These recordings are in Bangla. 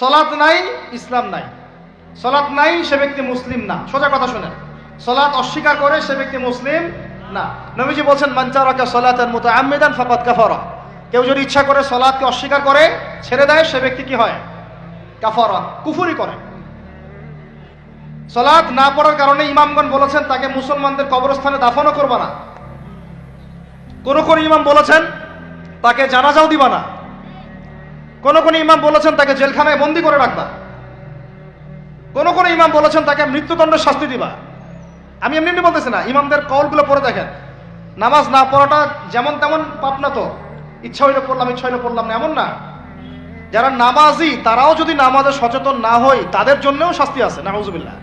সলাৎ নাই, ইসলাম নাই। সলাৎ নাই, সে ব্যক্তি মুসলিম না। সোজা কথা শুনেন। সলাৎ অস্বীকার করে সে ব্যক্তি মুসলিম না। নবীজি বলছেন মানচারাকা সলাতের মতো আমেদান ফাকাত কাফারা। কেউ যদি ইচ্ছা করে সলাৎকে অস্বীকার করে, ছেড়ে দেয়, সে ব্যক্তি কি হয়? কাফারা, কুফুরি করে। সলাৎ না পড়ার কারণে ইমামগণ বলেছেন, তাকে মুসলমানদের কবরস্থানে দাফনও করবা না। কোন কোন ইমাম বলেছেন, তাকে জানাজাও দিবা না। কোন কোন ইমাম বলেছেন তাকে জেলখানায় বন্দি করে রাখবা। কোন কোন ইমাম বলেছেন তাকে মৃত্যুদণ্ডের শাস্তি দিবা। আমি এমনি এমনি বলতেছি না, ইমামদের কলগুলো পড়ে দেখেন। নামাজ না পড়াটা যেমন তেমন পাপ না তো। ইচ্ছা হইলে পড়লাম, ইচ্ছা হইলে পড়লাম না, এমন না। যারা নামাজি, তারাও যদি নামাজে সচেতন না হয়, তাদের জন্যও শাস্তি আছে, নাউজুবিল্লাহ।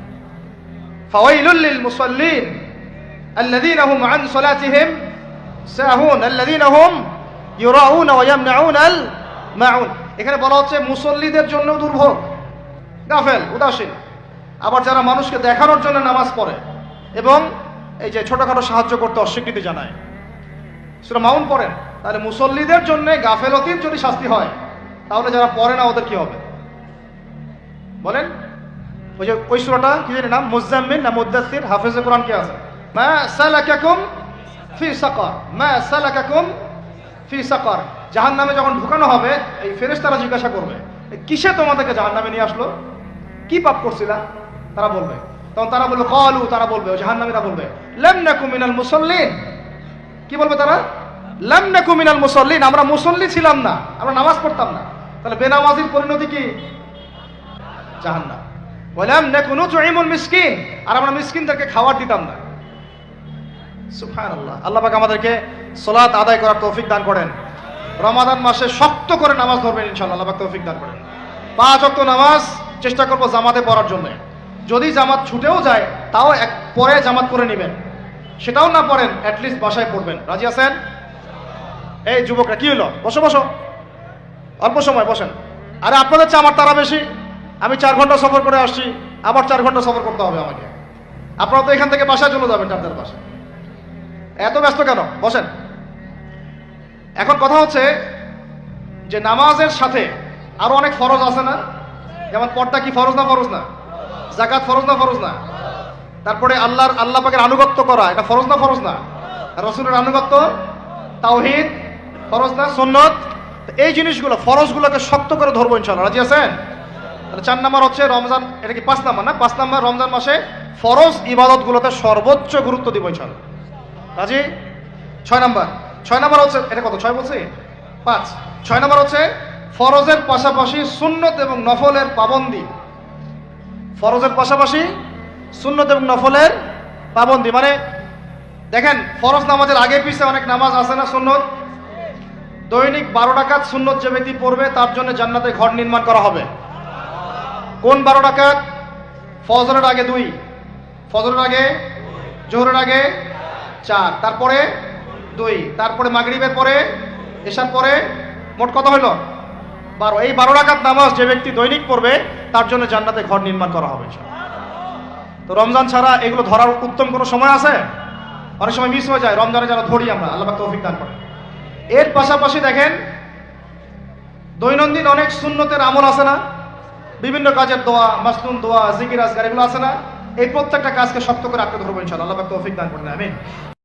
ফাওয়াইলুল লিল মুসাল্লিন আন সালাতিহিম সাহুন, আল্লাযীনা হুম ইউরাউনা ওয়া ইয়ামনাউন আল মাউন। এখানে বলা হচ্ছে মুসল্লিদের জন্য দুর্ভোগ, গাফেল, উদাসীন। আবার যারা মানুষকে দেখানোর জন্য নামাজ পড়ে এবং এই যে ছোটখাটো সাহায্য করতে অস্বীকৃতি জানায়। সেটা মাউন পড়েন, তাহলে মুসল্লিদের জন্য গাফেলতির যদি শাস্তি হয়, তাহলে যারা পড়ে না ওদের কি হবে? বলেন, ওই যে ওই সুরাটা কি জানি নাম? মুজাম্মিন না মুদাসির হাফিজে কোরআন কে আছে? মা সালাকাকুম ফি সাকার, মা সালাকাকুম ফি সাকার। জাহান্নামে যখন ঢুকানো হবে, এই ফেরেশতারা জিজ্ঞাসা করবে, "এ কিসে তোমাদেরকে জাহান্নামে নিয়ে আসলো? কি পাপ করছিলা? তারা বলবে, তখন তারা বলবে, কলু, তারা বলবে, ও জাহান্নামীরা বলবে, লাম নাকু মিনাল মুসাল্লিন। কি বলবে তারা? লাম নাকু মিনাল মুসাল্লিন, আমরা মুসল্লি ছিলাম না, আমরা নামাজ পড়তাম না। তাহলে বেনামাজির পরিণতি কি? জাহান জাহান্নাম। বললাম না কোনো তুইমুল মিসকিন, আর আমরা মিসকিনদেরকে খাবার দিতাম না। সুবহানাল্লাহ। আল্লাহ পাক আমাদেরকে সালাত আদায় করার তৌফিক দান করেন। রমাদান মাসে শক্ত করে নামাজ ধরবেন ইনশাআল্লাহ, আল্লাহ তৌফিক দান করেন। পাঁচ ওয়াক্ত নামাজ চেষ্টা করব জামাতে পড়ার জন্য। যদি জামাত ছুটেও যায়, তাও এক পরে জামাত করে নেবেন। সেটাও না পড়েন অ্যাটলিস্ট বাসায় পড়বেন। রাজি আছেন? এই যুবকরা, কি হলো? বসো বসো। অল্প সময়, বসেন। আরে আপনাদের চেয়ে আমার তারা বেশি। আমি চার ঘণ্টা সফর করে আসছি, আবার চার ঘণ্টা সফর করতে হবে আমাকে। আপনারা তো এখান থেকে বাসায় চলে যাবেন চারটার বাসায়। এত ব্যস্ত কেন? বসেন। এখন কথা হচ্ছে যে নামাজের সাথে আরও অনেক ফরজ আছে না? যেমন পর্দা কি ফরজ না ফরজ না? জাকাত ফরজ না ফরজ না? তারপরে আল্লাহর, আল্লাহ পাকের আনুগত্য করা, এটা ফরজ না ফরজ না? রসুলের আনুগত্য, তাওহিদ, ফরজ না সুন্নত? এই জিনিসগুলো, ফরজগুলোকে শক্ত করে ধরবো ইনশাল্লাহ রাজি আছেন? তাহলে চার নাম্বার হচ্ছে রমজান, এটা কি পাঁচ নাম্বার না? পাঁচ নাম্বার রমজান মাসে ফরজ ইবাদতগুলোতে সর্বোচ্চ গুরুত্ব দিব ইনশাল্লাহ রাজি? ছয় নাম্বার। ছয় নাম্বার হচ্ছে, এটা কত? ছয় বলছি? পাঁচ। ছয় নাম্বার হচ্ছে, ফরজের পাশাপাশি সুন্নত এবং নফলের পাবন্দি। ফরজের পাশাপাশি সুন্নত এবং নফলের পাবন্দি। মানে দেখেন, ফরজ নামাজের আগে পিছে অনেক নামাজ আছে না সুন্নত? দৈনিক বারো টাকাত সুন্নত যে ব্যক্তি পড়বে, তার জন্য জান্নাতে ঘর নির্মাণ করা হবে। কোন বারো টাকাত ফজরের আগে দুই। ফজরের আগে, জোহরের আগে চার। তারপরে দুই। তারপরে মাগরিবের পরে এসার পরে মোট কত হলো বারো। এই বারো টাকাত নামাজ যে ব্যক্তি দৈনিক পড়বে, তার জন্য জান্নাতে ঘর নির্মাণ করা হবে তো রমজান ছাড়া এগুলো ধরার উত্তম কোনো সময় আছে? অনেক সময় মিস হয়ে যায়। রমজানে যারা ধরি আমরা, আল্লাহ তৌফিক দান করে এর পাশাপাশি দেখেন, দৈনন্দিন অনেক সুন্নতের আমল আছে না? বিভিন্ন কাজের দোয়া, মাসনুন দোয়া, জিকির, আজগার, এগুলো আছে না? এই প্রত্যেকটা কাজকে শক্ত করে আঁকড়ে ধরবো ইনশাআল্লাহ। আল্লাহ তৌফিক দান করেন, আমিন।